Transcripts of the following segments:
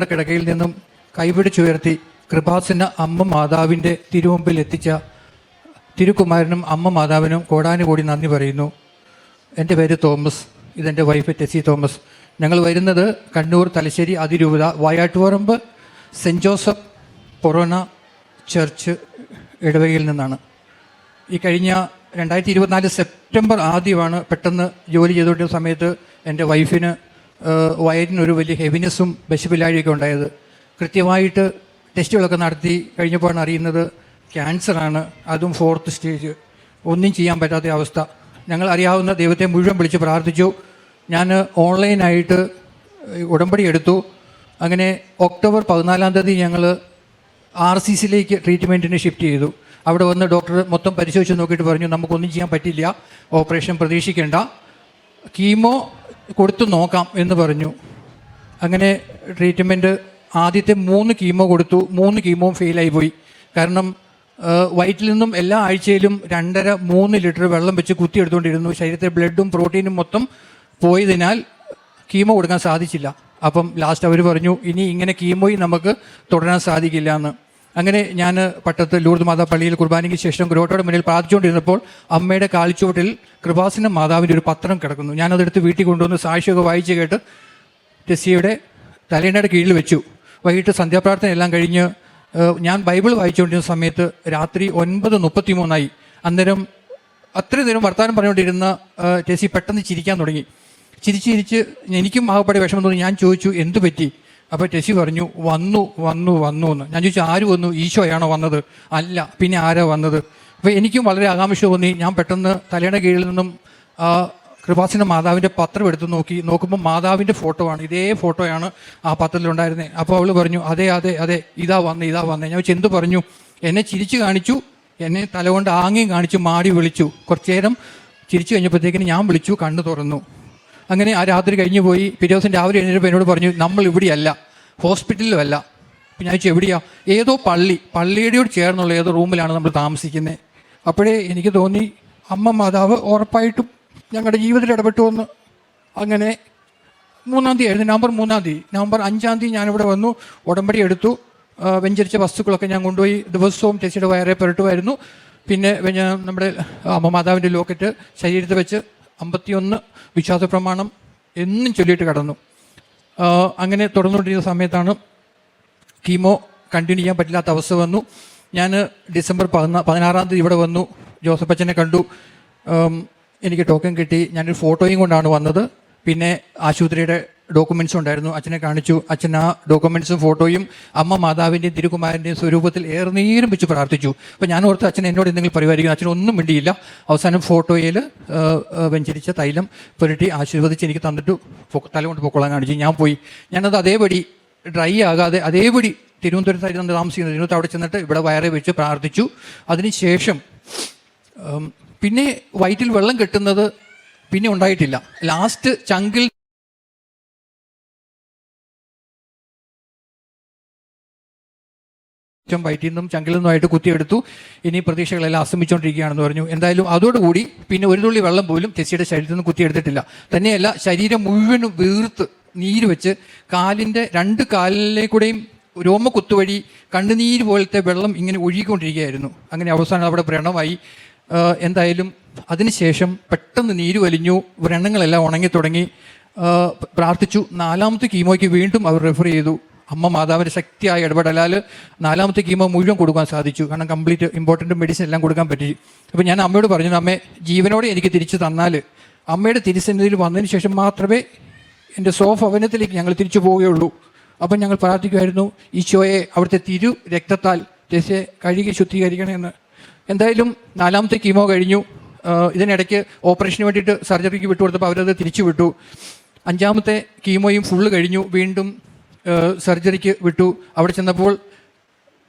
കിടക്കയിൽ നിന്നും കൈപിടിച്ചുയർത്തി കൃപാസന അമ്മ മാതാവിന്റെ തിരുമുമ്പിൽ എത്തിച്ച തിരുക്കുമാരനും അമ്മ മാതാവിനും കോടാനുകൂടി നന്ദി പറയുന്നു. എന്റെ പേര് തോമസ്. ഇതെന്റെ വൈഫ് ടെസി തോമസ്. ഞങ്ങൾ വരുന്നത് കണ്ണൂർ തലശ്ശേരി അതിരൂപത Vayattuparamba saint Joseph forane church ഇടവകയിൽ നിന്നാണ്. ഈ കഴിഞ്ഞ രണ്ടായിരത്തി ഇരുപത്തിനാല് സെപ്റ്റംബർ ആദ്യമാണ് പെട്ടെന്ന് ജോലി ചെയ്തുകൊണ്ടിരുന്ന സമയത്ത് എന്റെ വൈഫിന് ഒരു വലിയ ഹെവിനെസ്സും വിശപ്പില്ലാഴിയൊക്കെ ഉണ്ടായത്. കൃത്യമായിട്ട് ടെസ്റ്റുകളൊക്കെ നടത്തി കഴിഞ്ഞപ്പോഴാണ് അറിയുന്നത് ക്യാൻസറാണ് അതും ഫോർത്ത് സ്റ്റേജ് ഒന്നും ചെയ്യാൻ പറ്റാത്ത അവസ്ഥ. ഞങ്ങൾ അറിയാവുന്ന ദൈവത്തെ മുഴുവൻ വിളിച്ച് പ്രാർത്ഥിച്ചു. ഞാൻ ഓൺലൈനായിട്ട് ഉടമ്പടി എടുത്തു. അങ്ങനെ ഒക്ടോബർ പതിനാലാം തീയതി ഞങ്ങൾ ആർ സി സിയിലേക്ക് ട്രീറ്റ്മെന്റിന് ഷിഫ്റ്റ് ചെയ്തു. അവിടെ വന്ന് ഡോക്ടർ മൊത്തം പരിശോധിച്ച് നോക്കിയിട്ട് പറഞ്ഞു നമുക്കൊന്നും ചെയ്യാൻ പറ്റില്ല. ഓപ്പറേഷൻ പ്രതീക്ഷിക്കേണ്ട. കീമോ കൊടുത്തു നോക്കാം എന്ന് പറഞ്ഞു. അങ്ങനെ ട്രീറ്റ്മെന്റ് ആദ്യത്തെ മൂന്ന് കീമോ കൊടുത്തു. മൂന്ന് കീമോവും ഫെയിലായി പോയി. കാരണം വയറ്റിൽ നിന്നും എല്ലാ ആഴ്ചയിലും രണ്ടര മൂന്ന് ലിറ്റർ വെള്ളം വെച്ച് കുത്തിയെടുത്തുകൊണ്ടിരുന്നു ശരീരത്തെ ബ്ലഡും പ്രോട്ടീനും മൊത്തം പോയതിനാൽ കീമോ കൊടുക്കാൻ സാധിച്ചില്ല. അപ്പം ലാസ്റ്റ് അവർ പറഞ്ഞു ഇനി ഇങ്ങനെ കീമോയും നമുക്ക് തുടരാൻ സാധിക്കില്ല എന്ന്. അങ്ങനെ ഞാൻ പട്ടത്ത് ലൂർദ് മാതാ പള്ളിയിൽ കുർബാനയ്ക്ക് ശേഷം ഗ്രോട്ടോയുടെ മുന്നിൽ പ്രാർത്ഥിച്ചുകൊണ്ടിരുന്നപ്പോൾ അമ്മയുടെ കാൽച്ചുവട്ടിൽ കൃപാസന മാതാവിന്റെ ഒരു പത്രം കിടക്കുന്നു. ഞാനതെടുത്ത് വീട്ടിൽ കൊണ്ടുവന്ന് സാക്ഷിയൊക്കെ വായിച്ച് കേട്ട് ടെസ്സിയുടെ തലേണയുടെ കീഴിൽ വെച്ചു. വൈകിട്ട് സന്ധ്യാപ്രാർത്ഥന എല്ലാം കഴിഞ്ഞ് ഞാൻ ബൈബിൾ വായിച്ചുകൊണ്ടിരുന്ന സമയത്ത് രാത്രി ഒൻപത് മുപ്പത്തി മൂന്നായി അന്നേരം അത്രയും നേരം വർത്തമാനം പറഞ്ഞുകൊണ്ടിരുന്ന ടെസ്സി പെട്ടെന്ന് ചിരിക്കാൻ തുടങ്ങി. ചിരിച്ച് ചിരിച്ച് എനിക്കും ആകപ്പാടെ വിഷമം തോന്നി. ഞാൻ ചോദിച്ചു എന്തു പറ്റി? അപ്പോൾ ടെസി പറഞ്ഞു വന്നു വന്നു വന്നു എന്ന് ഞാൻ ചോദിച്ചു ആര് വന്നു? ഈശോയാണോ വന്നത്? അല്ല പിന്നെ ആരാ വന്നത്? അപ്പോൾ എനിക്കും വളരെ ആകാംക്ഷ തോന്നി. ഞാൻ പെട്ടെന്ന് തലയുടെ കീഴിൽ നിന്നും കൃപാസിന്റെ മാതാവിന്റെ പത്രം എടുത്ത് നോക്കി. നോക്കുമ്പോൾ മാതാവിന്റെ ഫോട്ടോ ആണ്. ഇതേ ഫോട്ടോയാണ് ആ പത്രത്തിലുണ്ടായിരുന്നത് അപ്പോൾ അവൾ പറഞ്ഞു അതെ അതെ അതെ ഇതാ വന്നേ ഇതാ വന്നേ. ഞാൻ എന്ത് പറഞ്ഞു? എന്നെ ചിരിച്ചു കാണിച്ചു. എന്നെ തലകൊണ്ട് ആംഗ്യം കാണിച്ചു മാടി വിളിച്ചു. കുറച്ചു നേരം ചിരിച്ചു കഴിഞ്ഞപ്പോഴത്തേക്കിന് ഞാൻ വിളിച്ചു കണ്ണു തുറന്നു. അങ്ങനെ ആ രാത്രി കഴിഞ്ഞു പോയി പിറ്റേ രാവിലെ എഴുന്നേറ്റപ്പോൾ എന്നോട് പറഞ്ഞു നമ്മൾ ഇവിടെയല്ല ഹോസ്പിറ്റലിലുമല്ല അപ്പം ഞാൻ എവിടെയാ? ഏതോ പള്ളി പള്ളിയോട് ചേർന്നുള്ള ഏതോ റൂമിലാണ് നമ്മൾ താമസിക്കുന്നത് അപ്പോഴേ എനിക്ക് തോന്നി അമ്മ മാതാവ് ഉറപ്പായിട്ടും ഞങ്ങളുടെ ജീവിതത്തിൽ ഇടപെട്ടു എന്ന്. അങ്ങനെ മൂന്നാം തീയതി ആയിരുന്നു നവംബർ മൂന്നാം തീയതി. നവംബർ അഞ്ചാം തീയതി ഞാനിവിടെ വന്നു ഉടമ്പടി എടുത്തു. വെഞ്ചരിച്ച വസ്തുക്കളൊക്കെ ഞാൻ കൊണ്ടുപോയി ദിവസവും ചേച്ചിയുടെ വയറെ പുരട്ടുമായിരുന്നു. പിന്നെ നമ്മുടെ അമ്മ മാതാവിന്റെ ലോക്കറ്റ് ശരീരത്തിൽ വെച്ച് അമ്പത്തിയൊന്ന് വിശ്വാസ പ്രമാണം എന്നും ചൊല്ലിയിട്ട് കടന്നു. അങ്ങനെ തുടർന്നുകൊണ്ടിരുന്ന സമയത്താണ് കീമോ കണ്ടിന്യൂ ചെയ്യാൻ പറ്റില്ലാത്ത അവസ്ഥ വന്നു. ഞാൻ ഡിസംബർ പതിനാ പതിനാറാം തീയതി ഇവിടെ വന്നു. ജോസഫ് അച്ഛനെ കണ്ടു. എനിക്ക് ടോക്കൺ കിട്ടി. ഞാനൊരു ഫോട്ടോയും കൊണ്ടാണ് വന്നത്. പിന്നെ ആശുപത്രിയുടെ ഡോക്യുമെൻസും ഉണ്ടായിരുന്നു. അച്ഛനെ കാണിച്ചു. അച്ഛൻ ആ ഡോക്യുമെൻസും ഫോട്ടോയും അമ്മ മാതാവിന്റെയും തിരുകുമാരന്റെയും സ്വരൂപത്തിൽ ഏറെ നേരം വെച്ച് പ്രാർത്ഥിച്ചു. അപ്പോൾ ഞാൻ ഓർത്ത് അച്ഛൻ എന്നോട് എന്തെങ്കിലും പരിപാലിക്കുന്നു അച്ഛൻ ഒന്നും മിണ്ടിയില്ല. അവസാനം ഫോട്ടോയിൽ വെഞ്ചരിച്ച തൈലം പുരട്ടി ആശീർവദിച്ച് എനിക്ക് തന്നിട്ട് തല കൊണ്ട് പൊക്കോളാൻ കാണിച്ചു. ഞാൻ പോയി. ഞാനത് അതേപടി ഡ്രൈ ആകാതെ അതേപടി തിരുവനന്തപുരത്തായിരുന്നു താമസിക്കുന്നത്. തിരുവനന്തപുരത്ത് അവിടെ ചെന്നിട്ട് ഇവിടെ വയറെ വെച്ച് പ്രാർത്ഥിച്ചു. അതിനുശേഷം ശേഷം പിന്നെ വയറ്റിൽ വെള്ളം കെട്ടുന്നത് പിന്നെ ഉണ്ടായിട്ടില്ല. ലാസ്റ്റ് ചങ്കിൽ ചുറ്റും വയറ്റിൽ നിന്നും ചങ്കിൽ നിന്നുമായിട്ട് കുത്തിയെടുത്തു. ഇനി പ്രതീക്ഷകളെല്ലാം അസ്തമിച്ചുകൊണ്ടിരിക്കുകയാണെന്ന് പറഞ്ഞു. എന്തായാലും അതോടുകൂടി പിന്നെ ഒരു തുള്ളി വെള്ളം പോലും തെച്ചിയുടെ ശരീരത്തിൽ നിന്ന് കുത്തിയെടുത്തിട്ടില്ല. തന്നെയല്ല ശരീരം മുഴുവനും വീർത്ത് നീര് വെച്ച് കാലിന്റെ രണ്ട് കാലിലെ കൂടെയും രോമ കുത്തുവഴി കണ്ണുനീര് പോലത്തെ വെള്ളം ഇങ്ങനെ ഒഴുകിക്കൊണ്ടിരിക്കുകയായിരുന്നു. അങ്ങനെ അവസാനം അവിടെ വ്രണമായി. എന്തായാലും അതിനുശേഷം പെട്ടെന്ന് നീര് വലിഞ്ഞു. വ്രണങ്ങളെല്ലാം ഉണങ്ങി തുടങ്ങി പ്രാർത്ഥിച്ചു. നാലാമത്തെ കീമോയ്ക്ക് വീണ്ടും അവർ റെഫർ ചെയ്തു. അമ്മ മാതാവിന്റെ ശക്തിയായ ഇടപെടലാൽ നാലാമത്തെ കീമോ മുഴുവൻ കൊടുക്കാൻ സാധിച്ചു. കാരണം കംപ്ലീറ്റ് ഇമ്പോർട്ടന്റ് മെഡിസിൻ എല്ലാം കൊടുക്കാൻ പറ്റി. അപ്പോൾ ഞാൻ അമ്മയോട് പറഞ്ഞു അമ്മേ ജീവനോടെ എനിക്ക് തിരിച്ചു തന്നാൽ അമ്മയുടെ തിരിച്ചെന്നതിൽ വന്നതിന് ശേഷം മാത്രമേ എന്റെ സ്വഭവനത്തിലേക്ക് ഞങ്ങൾ തിരിച്ചു പോവുകയുള്ളൂ. അപ്പം ഞങ്ങൾ പ്രാർത്ഥിക്കുമായിരുന്നു ഈശോയെ അവിടുത്തെ തിരു രക്തത്താൽ ജസ്യെ കഴുകി ശുദ്ധീകരിക്കണമെന്ന് എന്തായാലും നാലാമത്തെ കീമോ കഴിഞ്ഞു. ഇതിനിടയ്ക്ക് ഓപ്പറേഷന് വേണ്ടിയിട്ട് സർജറിക്ക് വിട്ടു കൊടുത്തപ്പോൾ അവരത് തിരിച്ചു വിട്ടു. അഞ്ചാമത്തെ കീമോയും ഫുള്ള് കഴിഞ്ഞു. വീണ്ടും സർജറിക്ക് വിട്ടു. അവിടെ ചെന്നപ്പോൾ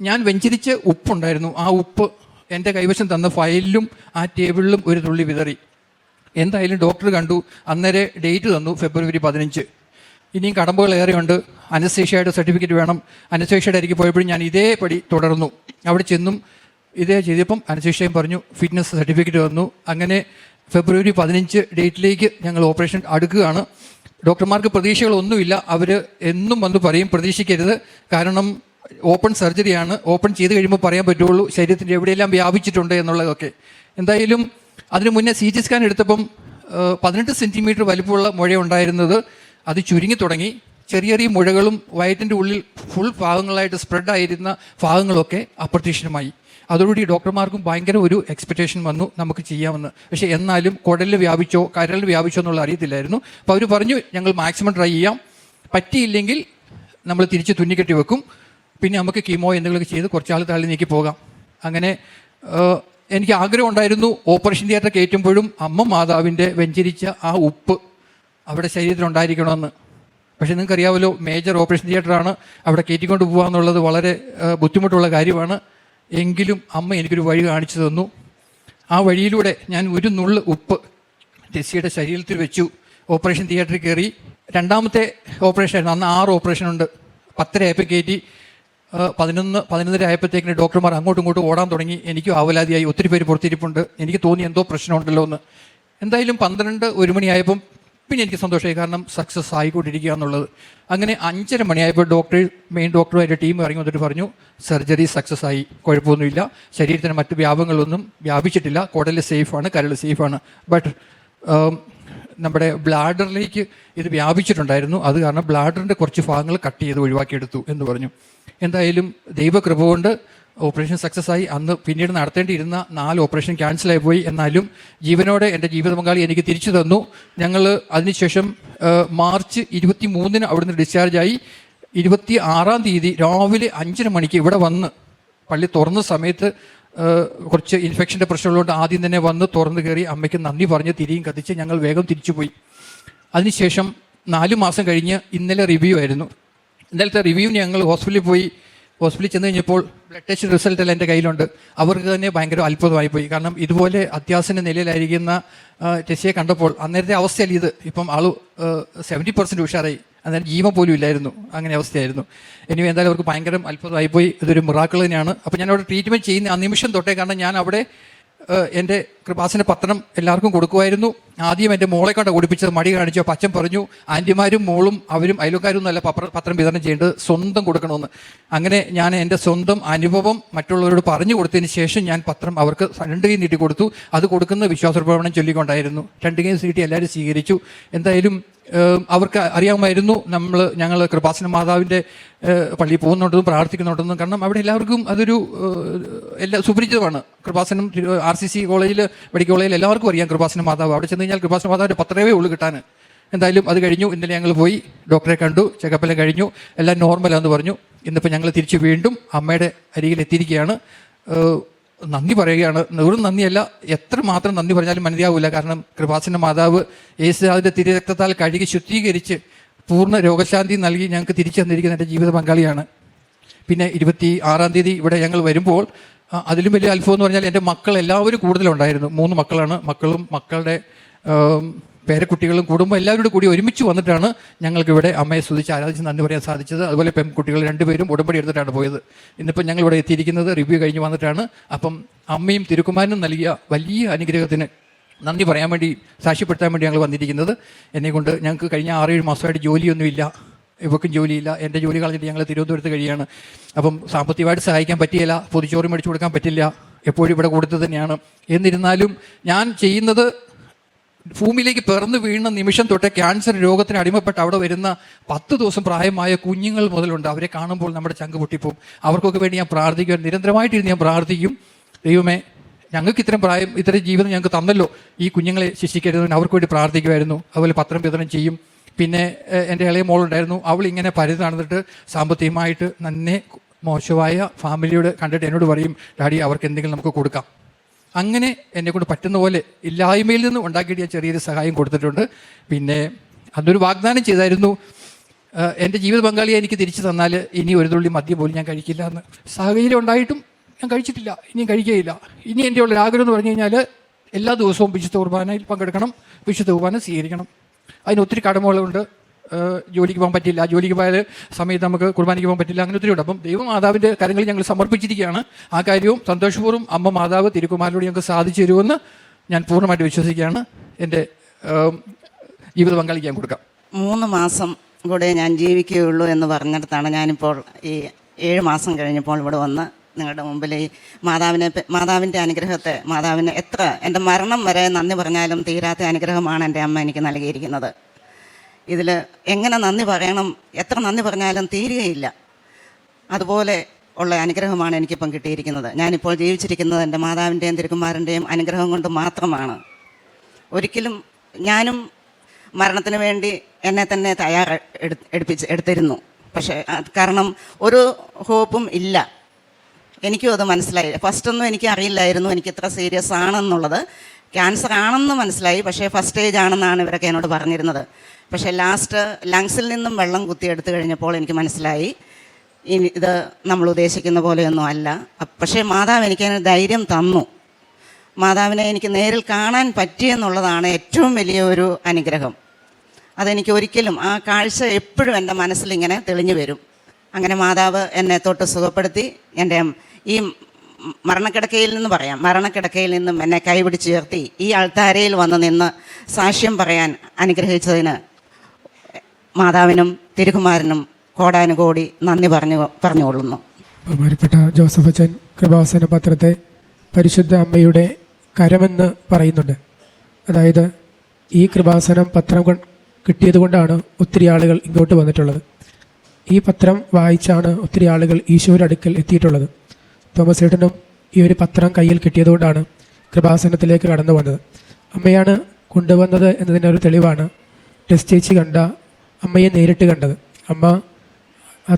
ഞാൻ വെഞ്ചരിച്ച് ഉപ്പുണ്ടായിരുന്നു. ആ ഉപ്പ് എന്റെ കൈവശം തന്ന ഫയലിലും ആ ടേബിളിലും ഒരു തുള്ളി വിതറി. എന്തായാലും ഡോക്ടർ കണ്ടു. അന്നേരെ ഡേറ്റ് തന്നു ഫെബ്രുവരി പതിനഞ്ച്. ഇനിയും കടമ്പുകൾ ഏറെയുണ്ട്. അനസ്തേഷ്യയുടെ സർട്ടിഫിക്കറ്റ് വേണം. അനസ്തേഷ്യയുടെ അരികെ പോയപ്പോഴും ഞാൻ ഇതേപടി തുടർന്നു. അവിടെ ചെന്നും ഇതേ ചെയ്തപ്പം അനസ്തേഷ്യയും പറഞ്ഞു ഫിറ്റ്നസ് സർട്ടിഫിക്കറ്റ് തന്നു. അങ്ങനെ ഫെബ്രുവരി പതിനഞ്ച് ഡേറ്റിലേക്ക് ഞങ്ങൾ ഓപ്പറേഷൻ അടുക്കുകയാണ്. ഡോക്ടർമാർക്ക് പ്രതീക്ഷകളൊന്നുമില്ല. അവർ എന്നും വന്ന് പറയും പ്രതീക്ഷിക്കരുത്. കാരണം ഓപ്പൺ സർജറിയാണ്. ഓപ്പൺ ചെയ്ത് കഴിയുമ്പോൾ പറയാൻ പറ്റുള്ളൂ ശരീരത്തിന്റെ എവിടെയെല്ലാം വ്യാപിച്ചിട്ടുണ്ട് എന്നുള്ളതൊക്കെ. എന്തായാലും അതിന് മുന്നേ സി ജി സ്കാൻ എടുത്തപ്പം പതിനെട്ട് സെന്റിമീറ്റർ വലിപ്പമുള്ള മുഴ ഉണ്ടായിരുന്നത് അത് ചുരുങ്ങി തുടങ്ങി. ചെറിയ ചെറിയ മുഴകളും വയറ്റിന്റെ ഉള്ളിൽ ഫുൾ ഭാഗങ്ങളായിട്ട് സ്പ്രെഡ് ആയിരുന്ന ഭാഗങ്ങളൊക്കെ അപ്രത്യക്ഷമായി അതോടുകൂടി ഡോക്ടർമാർക്കും ഭയങ്കര ഒരു എക്സ്പെക്റ്റേഷൻ വന്നു നമുക്ക് ചെയ്യാമെന്ന്. പക്ഷേ എന്നാലും കുടലിൽ വ്യാപിച്ചോ കരലിൽ വ്യാപിച്ചോ എന്നുള്ള അറിയത്തില്ലായിരുന്നു. അപ്പോൾ അവർ പറഞ്ഞു ഞങ്ങൾ മാക്സിമം ട്രൈ ചെയ്യാം. പറ്റിയില്ലെങ്കിൽ നമ്മൾ തിരിച്ച് തുന്നിക്കെട്ടി വെക്കും. പിന്നെ നമുക്ക് കീമോ എന്തെങ്കിലുമൊക്കെ ചെയ്ത് കുറച്ചാൾ തള്ളി നീക്കി പോകാം. അങ്ങനെ എനിക്ക് ആഗ്രഹം ഉണ്ടായിരുന്നു ഓപ്പറേഷൻ തിയേറ്റർ കയറ്റുമ്പോഴും അമ്മ മാതാവിന്റെ വെഞ്ചരിച്ച ആ ഉപ്പ് അവിടെ ശരീരത്തിൽ ശരീരത്തിലുണ്ടായിരിക്കണമെന്ന് പക്ഷേ നിങ്ങൾക്കറിയാമല്ലോ മേജർ ഓപ്പറേഷൻ തിയേറ്ററാണ് അവിടെ കയറ്റിക്കൊണ്ട് പോകുക എന്നുള്ളത് വളരെ ബുദ്ധിമുട്ടുള്ള കാര്യമാണ്. എങ്കിലും അമ്മ എനിക്കൊരു വഴി കാണിച്ചു തന്നു. ആ വഴിയിലൂടെ ഞാൻ ഒരു നുള്ള് ഉപ്പ് ടെസ്സിയുടെ ശരീരത്തിൽ വെച്ചു. ഓപ്പറേഷൻ തിയേറ്ററിൽ കയറി. രണ്ടാമത്തെ ഓപ്പറേഷൻ ആയിരുന്നു. അന്ന് ആറ് ഓപ്പറേഷൻ ഉണ്ട്. പത്തരയായപ്പോൾ കയറ്റി. പതിനൊന്ന് പതിനൊന്നര ആയപ്പോഴത്തേക്കിന് ഡോക്ടർമാർ അങ്ങോട്ടും ഇങ്ങോട്ടും ഓടാൻ തുടങ്ങി. എനിക്കും ആവലാതിയായി ഒത്തിരി പേര് പുറത്തിരിപ്പുണ്ട്. എനിക്ക് തോന്നി എന്തോ പ്രശ്നമുണ്ടല്ലോ എന്ന്. എന്തായാലും പന്ത്രണ്ട് ഒരു മണിയായപ്പം പിന്നെ എനിക്ക് സന്തോഷമായി. കാരണം സക്സസ് ആയിക്കൊണ്ടിരിക്കുക എന്നുള്ളത്. അങ്ങനെ അഞ്ചര മണിയായപ്പോൾ ഡോക്ടർ മെയിൻ ഡോക്ടറുമായിട്ട് ടീം ഇറങ്ങി വന്നിട്ട് പറഞ്ഞു സർജറി സക്സസ് ആയി. കുഴപ്പമൊന്നുമില്ല. ശരീരത്തിന് മറ്റ് വ്യാപങ്ങളൊന്നും വ്യാപിച്ചിട്ടില്ല. കുടൽ സേഫാണ് കരൾ സേഫാണ് ബട്ട് നമ്മുടെ ബ്ലാഡറിലേക്ക് ഇത് വ്യാപിച്ചിട്ടുണ്ടായിരുന്നു. അത് കാരണം ബ്ലാഡറിന്റെ കുറച്ച് ഭാഗങ്ങൾ കട്ട് ചെയ്ത് ഒഴിവാക്കിയെടുത്തു എന്ന് പറഞ്ഞു. എന്തായാലും ദൈവകൃപ കൊണ്ട് ഓപ്പറേഷൻ സക്സസ് ആയി അന്ന് പിന്നീട് നടത്തേണ്ടിയിരുന്ന നാല് ഓപ്പറേഷൻ ക്യാൻസലായി പോയി. എന്നാലും ജീവനോടെ എന്റെ ജീവിത പങ്കാളി എനിക്ക് തിരിച്ചു തന്നു. ഞങ്ങൾ അതിനുശേഷം മാർച്ച് ഇരുപത്തി മൂന്നിന് അവിടുന്ന് ഡിസ്ചാർജായി. ഇരുപത്തി ആറാം തീയതി രാവിലെ അഞ്ചര മണിക്ക് ഇവിടെ വന്ന് പള്ളി തുറന്ന സമയത്ത് കുറച്ച് ഇൻഫെക്ഷന്റെ പ്രശ്നമുള്ളതുകൊണ്ട് ആദ്യം തന്നെ വന്ന് തുറന്ന് കയറി അമ്മയ്ക്ക് നന്ദി പറഞ്ഞ് തിരിയും കത്തിച്ച് ഞങ്ങൾ വേഗം തിരിച്ചുപോയി അതിനുശേഷം നാല് മാസം കഴിഞ്ഞ് ഇന്നലെ റിവ്യൂ ആയിരുന്നു. ഇന്നലത്തെ റിവ്യൂവിന് ഞങ്ങൾ ഹോസ്പിറ്റലിൽ പോയി. ഹോസ്പിറ്റലിൽ ചെന്ന് കഴിഞ്ഞപ്പോൾ ബ്ലഡ് ടെസ്റ്റ് റിസൾട്ട് എല്ലാം എന്റെ കയ്യിലുണ്ട്. അവർക്ക് തന്നെ ഭയങ്കര അത്ഭുതമായി പോയി കാരണം ഇതുപോലെ അത്യാസന നിലയിലായിരിക്കുന്ന ടെസ്റ്റിയെ കണ്ടപ്പോൾ അന്നേരത്തെ അവസ്ഥയല്ല ഇത്. ഇപ്പം ആൾ സെവന്റി പെർസെന്റ് ഉഷാറായി. അന്നേരം ജീവൻ പോലും ഇല്ലായിരുന്നു. അങ്ങനെ അവസ്ഥയായിരുന്നു. ഇനി എന്തായാലും അവർക്ക് ഭയങ്കര അത്ഭുതമായി പോയി ഇതൊരു മിറാക്കിൾ തന്നെയാണ്. അപ്പോൾ ഞാൻ അവിടെ ട്രീറ്റ്മെന്റ് ചെയ്യുന്ന ആ നിമിഷം തൊട്ടേ കാരണം ഞാൻ അവിടെ എന്റെ കൃപാസിന്റെ പത്രം എല്ലാവർക്കും കൊടുക്കുമായിരുന്നു. ആദ്യം എന്റെ മോളെ കണ്ട ഓടിപ്പിച്ചത് മടി കാണിച്ചു. പച്ചം പറഞ്ഞു ആന്റിമാരും മോളും അവരും അയൽക്കാരും പത്ര പത്രം വിതരണം ചെയ്യേണ്ടത് സ്വന്തം കൊടുക്കണമെന്ന്. അങ്ങനെ ഞാൻ എന്റെ സ്വന്തം അനുഭവം മറ്റുള്ളവരോട് പറഞ്ഞു കൊടുത്തതിന് ശേഷം ഞാൻ പത്രം അവർക്ക് രണ്ട് കൈ നീട്ടി കൊടുത്തു. അത് കൊടുക്കുന്ന വിശ്വാസപ്രവണം ചൊല്ലിക്കൊണ്ടായിരുന്നു. രണ്ട് കൈ നീട്ടി എല്ലാവരും സ്വീകരിച്ചു. എന്തായാലും അവർക്ക് അറിയാമായിരുന്നു. നമ്മൾ ഞങ്ങൾ കൃപാസന മാതാവിന്റെ പള്ളിയിൽ പോകുന്നുണ്ടെന്നും പ്രാർത്ഥിക്കുന്നുണ്ടെന്നും. കാരണം അവിടെ എല്ലാവർക്കും അതൊരു എല്ലാ സുപരിചിതമാണ്. കൃപാസനം ആർ സി സി കോളേജിൽ മെഡിക്കൽ കോളേജിൽ എല്ലാവർക്കും അറിയാം കൃപാസന മാതാവ്. അവിടെ ചെന്ന് കഴിഞ്ഞാൽ കൃപാസന മാതാവിന്റെ പത്രമേ ഉള്ളൂ കിട്ടാൻ. എന്തായാലും അത് കഴിഞ്ഞു. ഇന്നലെ ഞങ്ങൾ പോയി. ഡോക്ടറെ കണ്ടു. ചെക്കപ്പെല്ലാം കഴിഞ്ഞു. എല്ലാം നോർമലാണെന്ന് പറഞ്ഞു. ഇന്നിപ്പോൾ ഞങ്ങൾ തിരിച്ച് വീണ്ടും അമ്മയുടെ അരികിൽ എത്തിയിരിക്കുകയാണ് നന്ദി പറയുകയാണ്. നൂറും നന്ദിയല്ല എത്ര മാത്രം നന്ദി പറഞ്ഞാലും മനസ്സിലാവില്ല. കാരണം കൃപാസന മാതാവ് യേശുദാവിന്റെ തിരുരക്തത്താൽ കഴുകി ശുദ്ധീകരിച്ച് പൂർണ രോഗശാന്തി നൽകി ഞങ്ങൾക്ക് തിരിച്ചു തന്നിരിക്കുന്ന എന്റെ ജീവിത പങ്കാളിയാണ്. പിന്നെ ഇരുപത്തി ആറാം തീയതി ഇവിടെ ഞങ്ങൾ വരുമ്പോൾ അതിലും വലിയ അത്ഭുതം എന്ന് പറഞ്ഞാൽ എന്റെ മക്കൾ എല്ലാവരും കൂടുതലുണ്ടായിരുന്നു. മൂന്ന് മക്കളാണ്. മക്കളും മക്കളുടെ പേരക്കുട്ടികളും കുടുംബം എല്ലാവരും കൂടി ഒരുമിച്ച് വന്നിട്ടാണ് ഞങ്ങൾക്ക് ഇവിടെ അമ്മയെ സ്തുതിച്ച് ആരാധിച്ച് നന്ദി പറയാൻ സാധിച്ചത്. അതുപോലെ പെൺകുട്ടികൾ രണ്ടുപേരും ഉടമ്പടി എടുത്തിട്ടാണ് പോയത്. ഇന്നിപ്പോൾ ഞങ്ങൾ ഇവിടെ എത്തിയിരിക്കുന്നത് റിവ്യൂ കഴിഞ്ഞ് വന്നിട്ടാണ്. അപ്പം അമ്മയും തിരുക്കുമാരനും നൽകിയ വലിയ അനുഗ്രഹത്തിന് നന്ദി പറയാൻ വേണ്ടി സാക്ഷ്യപ്പെടുത്താൻ വേണ്ടി ഞങ്ങൾ വന്നിരിക്കുന്നത്. എന്നെ കൊണ്ട് ഞങ്ങൾക്ക് കഴിഞ്ഞ ആറേഴ് മാസമായിട്ട് ജോലിയൊന്നുമില്ല. ഇവക്കും ജോലിയില്ല. എന്റെ ജോലി കളഞ്ഞിട്ട് ഞങ്ങൾ തിരുവനന്തപുരത്ത് കഴിയാണ്. അപ്പം സാമ്പത്തികമായിട്ട് സഹായിക്കാൻ പറ്റിയില്ല. പൊതിച്ചോറ് മേടിച്ചു കൊടുക്കാൻ പറ്റില്ല. എപ്പോഴും ഇവിടെ കൊടുത്തു തന്നെയാണ്. എന്നിരുന്നാലും ഞാൻ ചെയ്യുന്നത് ഭൂമിയിലേക്ക് പിറന്നു വീണ നിമിഷം തൊട്ട് ക്യാൻസർ രോഗത്തിന് അടിമപ്പെട്ട് അവിടെ വരുന്ന പത്ത് ദിവസം പ്രായമായ കുഞ്ഞുങ്ങൾ മുതലുണ്ട്. അവരെ കാണുമ്പോൾ നമ്മുടെ ചങ്ക് പൊട്ടിപ്പോവും. അവർക്കൊക്കെ വേണ്ടി ഞാൻ പ്രാർത്ഥിക്കുക നിരന്തരമായിട്ടിരുന്ന് ഞാൻ പ്രാർത്ഥിക്കും. ദൈവമേ ഞങ്ങൾക്ക് ഇത്രയും പ്രായം ഇത്രയും ജീവിതം ഞങ്ങൾക്ക് തന്നല്ലോ. ഈ കുഞ്ഞുങ്ങളെ ശിക്ഷിക്കരുതെന്ന് അവർക്ക് വേണ്ടി പ്രാർത്ഥിക്കുമായിരുന്നു അതുപോലെ പത്രം വിതരണം ചെയ്യും. പിന്നെ എന്റെ ഇളയ മോളുണ്ടായിരുന്നു. അവൾ ഇങ്ങനെ പരിധി നടന്നിട്ട് സാമ്പത്തികമായിട്ട് നന്നെ മോശമായ ഫാമിലിയോട് കണ്ടിട്ട് എന്നോട് പറയും ഡാഡി അവർക്ക് എന്തെങ്കിലും നമുക്ക് കൊടുക്കാം. അങ്ങനെ എന്നെ കൊണ്ട് പറ്റുന്ന പോലെ ഇല്ലായ്മയിൽ നിന്ന് ഉണ്ടാക്കിയിട്ട് ഞാൻ ചെറിയൊരു സഹായം കൊടുത്തിട്ടുണ്ട്. പിന്നെ അതൊരു വാഗ്ദാനം ചെയ്തായിരുന്നു എന്റെ ജീവിത പങ്കാളിയെ എനിക്ക് തിരിച്ചു തന്നാൽ ഇനി ഒരു തുള്ളി മദ്യം പോലും ഞാൻ കഴിക്കില്ല എന്ന്. സാഹചര്യം ഉണ്ടായിട്ടും ഞാൻ കഴിച്ചിട്ടില്ല ഇനിയും കഴിക്കുകയില്ല. ഇനി എന്റെ ഉള്ള ആഗ്രഹം എന്ന് പറഞ്ഞു കഴിഞ്ഞാൽ എല്ലാ ദിവസവും വിശുദ്ധ കുർബാനയിൽ പങ്കെടുക്കണം വിശുദ്ധ കുർബാന സ്വീകരിക്കണം. അതിന് ഒത്തിരി കടമകളുണ്ട്. ജോലിക്ക് പോകാൻ പറ്റില്ല. ജോലിക്ക് പോയാൽ സമയത്ത് നമുക്ക് കുർബാനയ്ക്ക് പോകാൻ പറ്റില്ല. അങ്ങനെ ഒത്തിരി ഉണ്ട്. അപ്പം ദൈവം മാതാവിന്റെ കാര്യങ്ങളിൽ ഞങ്ങൾ സമർപ്പിച്ചിരിക്കുകയാണ്. ആ കാര്യവും സന്തോഷപൂർവം അമ്മ മാതാവ് തിരുക്കുമാരിലൂടെ ഞങ്ങൾക്ക് സാധിച്ചു തരുമെന്ന് ഞാൻ പൂർണമായിട്ട് വിശ്വസിക്കുകയാണ്. എന്റെ ജീവിത പങ്കാളിക്ക് ഞാൻ കൊടുക്കാം. മൂന്ന് മാസം കൂടെ ഞാൻ ജീവിക്കുകയുള്ളൂ എന്ന് പറഞ്ഞിടത്താണ് ഞാനിപ്പോൾ ഈ ഏഴ് മാസം കഴിഞ്ഞപ്പോൾ ഇവിടെ വന്ന് നിങ്ങളുടെ മുമ്പിൽ ഈ മാതാവിനെ മാതാവിന്റെ അനുഗ്രഹത്തെ മാതാവിനെ എത്ര എന്റെ മരണം വരെ നന്ദി പറഞ്ഞാലും തീരാത്ത അനുഗ്രഹമാണ് എന്റെ അമ്മ എനിക്ക് നൽകിയിരിക്കുന്നത്. ഇതിൽ എങ്ങനെ നന്ദി പറയണം എത്ര നന്ദി പറഞ്ഞാലും തീരുകയില്ല. അതുപോലെ ഉള്ള അനുഗ്രഹമാണ് എനിക്കിപ്പം കിട്ടിയിരിക്കുന്നത്. ഞാനിപ്പോൾ ജീവിച്ചിരിക്കുന്നത് എന്റെ മാതാവിന്റെയും തിരുക്കുമാരന്റെയും അനുഗ്രഹം കൊണ്ട് മാത്രമാണ്. ഒരിക്കലും ഞാനും മരണത്തിന് വേണ്ടി എന്നെ തന്നെ തയ്യാർ എടുപ്പിച്ച് എടുത്തിരുന്നു. പക്ഷേ കാരണം ഒരു ഹോപ്പും ഇല്ല. എനിക്കും അത് മനസ്സിലായി ഫസ്റ്റൊന്നും എനിക്ക് അറിയില്ലായിരുന്നു എനിക്ക് ഇത്ര സീരിയസ് ആണെന്നുള്ളത്. ക്യാൻസർ ആണെന്ന് മനസ്സിലായി. പക്ഷേ ഫസ്റ്റ് സ്റ്റേജ് ആണെന്നാണ് ഇവരൊക്കെ എന്നോട് പറഞ്ഞിരുന്നത്. പക്ഷേ ലാസ്റ്റ് ലങ്സിൽ നിന്നും വെള്ളം കുത്തിയെടുത്ത് കഴിഞ്ഞപ്പോൾ എനിക്ക് മനസ്സിലായി. ഇനി ഇത് നമ്മൾ ഉദ്ദേശിക്കുന്ന പോലെയൊന്നും അല്ല. പക്ഷേ മാതാവ് എനിക്ക് ധൈര്യം തന്നു. മാതാവിനെ എനിക്ക് നേരിൽ കാണാൻ പറ്റിയെന്നുള്ളതാണ് ഏറ്റവും വലിയ ഒരു അനുഗ്രഹം. അതെനിക്ക് ഒരിക്കലും ആ കാഴ്ച എപ്പോഴും എന്റെ മനസ്സിലിങ്ങനെ തെളിഞ്ഞു വരും. അങ്ങനെ മാതാവ് എന്നെ തൊട്ട് സുഖപ്പെടുത്തി. എന്റെ ഈ മരണക്കിടക്കയിൽ നിന്ന് പറയാം. മരണക്കിടക്കയിൽ നിന്നും എന്നെ കൈപിടിച്ചുയർത്തി ഈ അൾത്താരയിൽ വന്ന് നിന്ന് സാക്ഷ്യം പറയാൻ അനുഗ്രഹിച്ചതിന് മാതാവിനും തിരുകുമാരനും കോടാനുകോടി നന്ദി പറഞ്ഞു പറഞ്ഞുകൊള്ളുന്നു. ബഹുമാനപ്പെട്ട ജോസഫ് അച്ഛൻ കൃപാസന പത്രത്തെ പരിശുദ്ധ അമ്മയുടെ കരമെന്ന് പറയുന്നുണ്ട്. അതായത് ഈ കൃപാസനം പത്രം കിട്ടിയത് കൊണ്ടാണ് ഒത്തിരി ആളുകൾ ഇങ്ങോട്ട് വന്നിട്ടുള്ളത്. ഈ പത്രം വായിച്ചാണ് ഒത്തിരി ആളുകൾ ഈശോയുടെ അടുക്കൽ എത്തിയിട്ടുള്ളത്. തോമസ് ഏട്ടനും ഈ ഒരു പത്രം കയ്യിൽ കിട്ടിയതുകൊണ്ടാണ് കൃപാസനത്തിലേക്ക് കടന്നു വന്നത്. അമ്മയാണ് കൊണ്ടുവന്നത് എന്നതിന്റെ ഒരു തെളിവാണ് ടെസ്റ്റ് ചേച്ചി കണ്ട അമ്മയെ നേരിട്ട് കണ്ടത്. അമ്മ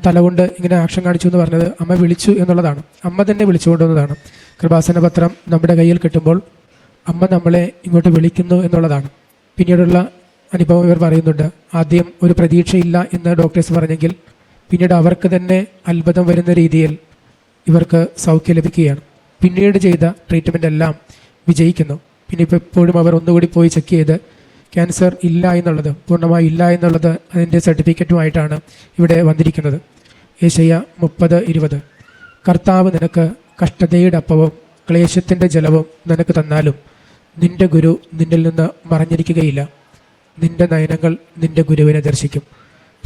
തലകൊണ്ട് ഇങ്ങനെ ആക്ഷൻ കാണിച്ചു എന്ന് പറഞ്ഞത് അമ്മ വിളിച്ചു എന്നുള്ളതാണ്. അമ്മ തന്നെ വിളിച്ചു കൊണ്ടുവന്നതാണ് കൃപാസന പത്രം നമ്മുടെ കയ്യിൽ കിട്ടുമ്പോൾ അമ്മ നമ്മളെ ഇങ്ങോട്ട് വിളിക്കുന്നു എന്നുള്ളതാണ്. പിന്നീടുള്ള അനുഭവം ഇവർ പറയുന്നുണ്ട് ആദ്യം ഒരു പ്രതീക്ഷയില്ല എന്ന് ഡോക്ടേഴ്സ് പറഞ്ഞെങ്കിൽ പിന്നീട് അവർക്ക് തന്നെ അത്ഭുതം വരുന്ന രീതിയിൽ ഇവർക്ക് സൗഖ്യം ലഭിക്കുകയാണ്. പിന്നീട് ചെയ്ത ട്രീറ്റ്മെന്റ് എല്ലാം വിജയിക്കുന്നു. പിന്നെ ഇപ്പോൾ എപ്പോഴും അവർ ഒന്നുകൂടി പോയി ചെക്ക് ചെയ്ത് ക്യാൻസർ ഇല്ല എന്നുള്ളത് പൂർണമായി ഇല്ല എന്നുള്ളത് അതിന്റെ സർട്ടിഫിക്കറ്റുമായിട്ടാണ് ഇവിടെ വന്നിരിക്കുന്നത്. ഏഷ്യ മുപ്പത് ഇരുപത്. കർത്താവ് നിനക്ക് കഷ്ടതയുടെ അപ്പവും ക്ലേശത്തിന്റെ ജലവും നിനക്ക് തന്നാലും നിന്റെ ഗുരു നിന്നിൽ നിന്ന് മറഞ്ഞിരിക്കുകയില്ല. നിന്റെ നയനങ്ങൾ നിന്റെ ഗുരുവിനെ ദർശിക്കും.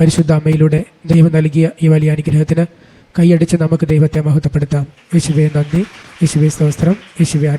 പരിശുദ്ധ അമ്മയിലൂടെ ദൈവം നൽകിയ ഈ വലിയ അനുഗ്രഹത്തിന് കൈയടിച്ച് നമുക്ക് ദൈവത്തെ മഹത്വപ്പെടുത്താം. യേശുവെ നന്ദി. യേശുവെ സ്തോത്രം. യേശുവെ ആരാധന.